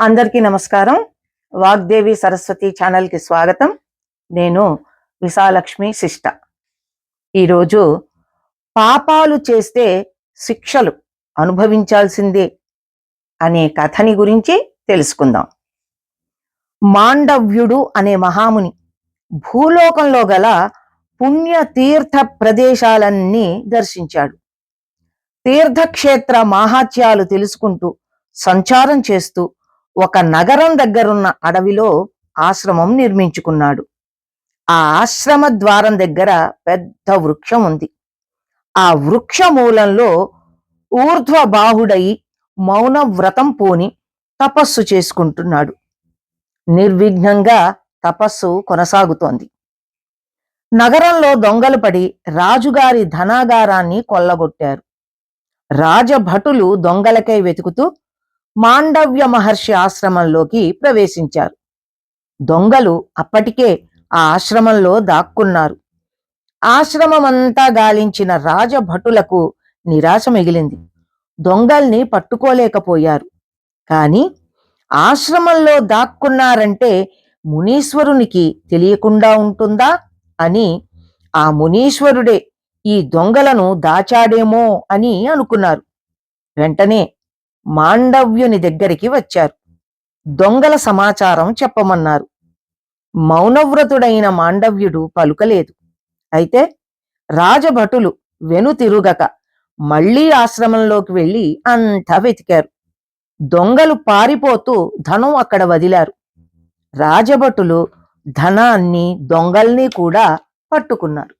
అందరికీ నమస్కారం. వాగ్దేవి సరస్వతి ఛానల్కి స్వాగతం. నేను విశాలక్ష్మి శిష్ట. ఈరోజు పాపాలు చేస్తే శిక్షలు అనుభవించాల్సిందే అనే కథని గురించి తెలుసుకుందాం. మాండవ్యుడు అనే మహాముని భూలోకంలో గల పుణ్య తీర్థ ప్రదేశాలన్నీ దర్శించాడు. తీర్థక్షేత్ర మాహాత్యాలు తెలుసుకుంటూ సంచారం చేస్తూ ఒక నగరం దగ్గరున్న అడవిలో ఆశ్రమం నిర్మించుకున్నాడు. ఆ ఆశ్రమ ద్వారం దగ్గర పెద్ద వృక్షం ఉంది. ఆ వృక్ష మూలంలో ఊర్ధ్వబాహుడై మౌన వ్రతం పూని తపస్సు చేసుకుంటున్నాడు. నిర్విఘ్నంగా తపస్సు కొనసాగుతోంది. నగరంలో దొంగలు పడి రాజుగారి ధనాగారాన్ని కొల్లగొట్టారు. రాజభటులు దొంగలకై వెతుకుతూ మాండవ్య మహర్షి ఆశ్రమంలోకి ప్రవేశించారు. దొంగలు అప్పటికే ఆ ఆశ్రమంలో దాక్కున్నారు. ఆశ్రమమంతా గాలించిన రాజభటులకు నిరాశ మిగిలింది. దొంగల్ని పట్టుకోలేకపోయారు. కాని ఆశ్రమంలో దాక్కున్నారంటే మునీశ్వరునికి తెలియకుండా ఉంటుందా? అని ఆ మునీశ్వరుడే ఈ దొంగలను దాచాడేమో అని అనుకున్నారు. వెంటనే మాండవ్యుని దగ్గరికి వచ్చారు. దొంగల సమాచారం చెప్పమన్నారు. మౌనవ్రతుడైన మాండవ్యుడు పలుకలేదు. అయితే రాజభటులు వెనుతిరుగక మళ్ళీ ఆశ్రమంలోకి వెళ్ళి అంతా వెతికారు. దొంగలు పారిపోతూ ధనం అక్కడ వదిలారు. రాజభటులు ధనాన్ని దొంగల్ని కూడా పట్టుకున్నారు.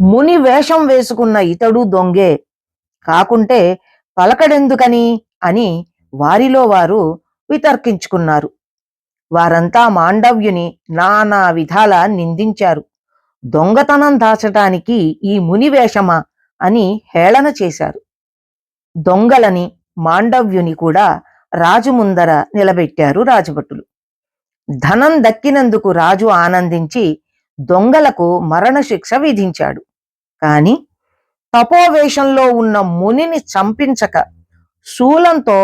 ముని వేషం వేసుకున్న ఇతడు దొంగే కాకుంటే పలకడెందుకని? అని వారిలో వారు వితర్కించుకున్నారు. వారంతా మాండవ్యుని నానా విధాల నిందించారు. దొంగతనం దాచటానికి ఈ ముని వేషమా? అని హేళన చేశారు. దొంగలని మాండవ్యుని కూడా రాజు ముందర నిలబెట్టారు రాజభటులు. ధనం దక్కినందుకు రాజు ఆనందించి దొంగలకు మరణశిక్ష విధించాడు. కాని తపోవేషంలో ఉన్న మునిని చంపించక శూలంతో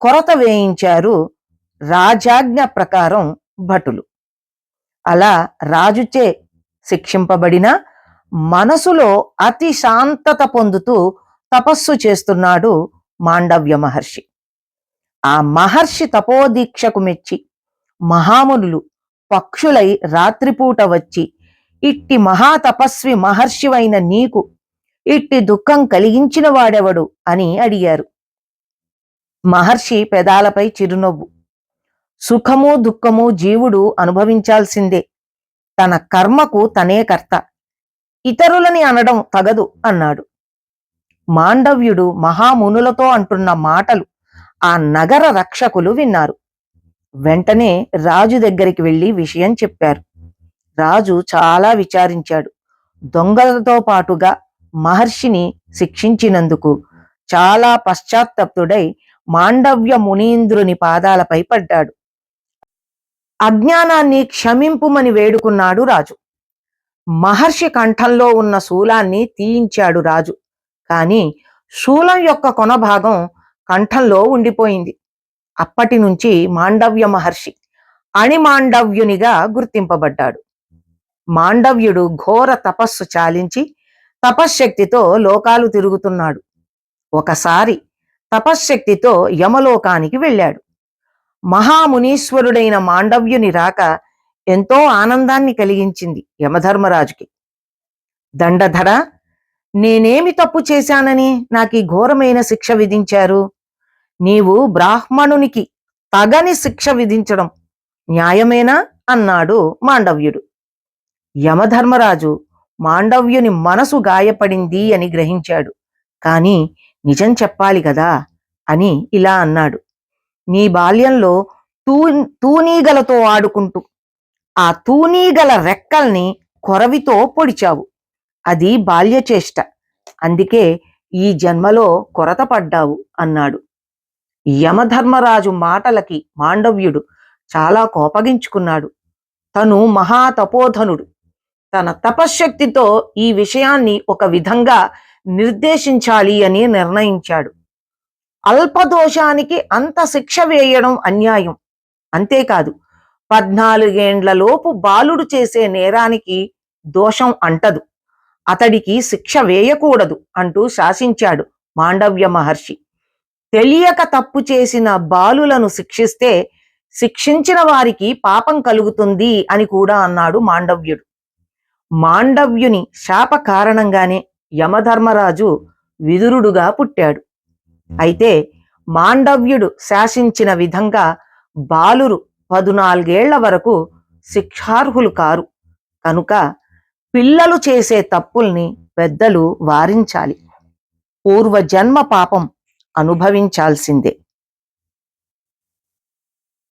కొరత వేయించారు రాజాజ్ఞ ప్రకారం భటులు. అలా రాజుచే శిక్షింపబడిన మనసులో అతి శాంతత పొందుతూ తపస్సు చేస్తున్నాడు మాండవ్య మహర్షి. ఆ మహర్షి తపోదీక్షకు మెచ్చి మహామునులు పక్షులై రాత్రిపూట వచ్చి ఇట్టి మహాతపస్వి మహర్షివైన నీకు ఇట్టి దుఃఖం కలిగించిన వాడెవడు? అని అడిగారు. మహర్షి పెదాలపై చిరునవ్వు. సుఖము దుఃఖము జీవుడు అనుభవించాల్సిందే. తన కర్మకు తనే కర్త. ఇతరులని అనడం తగదు అన్నాడు. మాండవ్యుడు మహామునులతో అంటున్న మాటలు ఆ నగర రక్షకులు విన్నారు. వెంటనే రాజు దగ్గరికి వెళ్ళి విషయం చెప్పారు. రాజు చాలా విచారించాడు. దొంగలతో పాటుగా మహర్షిని శిక్షించినందుకు చాలా పశ్చాత్తప్తుడై మాండవ్య మునీంద్రుని పాదాలపై పడ్డాడు. అజ్ఞానాన్ని క్షమింపుమని వేడుకున్నాడు రాజు. మహర్షి కంఠంలో ఉన్న శూలాన్ని తీయించాడు రాజు. కాని శూలం యొక్క కొన భాగం కంఠంలో ఉండిపోయింది. అప్పటి నుంచి మాండవ్య మహర్షి అణిమాండవ్యునిగా గుర్తింపబడ్డాడు. మాండవ్యుడు ఘోర తపస్సు చాలించి తపశ్శక్తితో లోకాలు తిరుగుతున్నాడు. ఒకసారి తపశ్శక్తితో యమలోకానికి వెళ్ళాడు. మహామునీశ్వరుడైన మాండవ్యుని రాక ఎంతో ఆనందాన్ని కలిగించింది యమధర్మరాజుకి. దండధర నేనేమి తప్పు చేశానని నాకు ఈ ఘోరమైన శిక్ష విధించారు? నీవు బ్రాహ్మణునికి తగని శిక్ష విధించడం న్యాయమేనా? అన్నాడు మాండవ్యుడు. యమధర్మరాజు మాండవ్యుని మనసు గాయపడింది అని గ్రహించాడు. కాని నిజం చెప్పాలి కదా? అని ఇలా అన్నాడు. నీ బాల్యంలో తూ తూనీగలతో ఆడుకుంటూ ఆ తూనీగల రెక్కల్ని కొరవితో పొడిచావు. అది బాల్యచేష్ట. అందుకే ఈ జన్మలో కొరత పడ్డావు అన్నాడు. యమధర్మరాజు మాటలకి మాండవ్యుడు చాలా కోపగించుకున్నాడు. తను మహాతపోధనుడు తన తపశ్శక్తితో ఈ విషయాన్ని ఒక విధంగా నిర్దేశించాలి అని నిర్ణయించాడు. అల్పదోషానికి అంత శిక్ష వేయడం అన్యాయం. అంతేకాదు పద్నాలుగేండ్లలోపు బాలుడు చేసే నేరానికి దోషం అంటదు. అతడికి శిక్ష వేయకూడదు అంటూ శాసించాడు మాండవ్య మహర్షి. తెలియక తప్పు చేసిన బాలులను శిక్షిస్తే శిక్షించిన వారికి పాపం కలుగుతుంది అని కూడా అన్నాడు మాండవ్యుడు. మాండవ్యుని శాప కారణంగానే యమధర్మరాజు విదురుడుగా పుట్టాడు. అయితే మాండవ్యుడు శాసించిన విధంగా బాలురు పదునాలుగేళ్ళ వరకు శిక్షార్హులు కారు. కనుక పిల్లలు చేసే తప్పుల్ని పెద్దలు వారించాలి. పూర్వజన్మ పాపం అనుభవించాల్సిందే.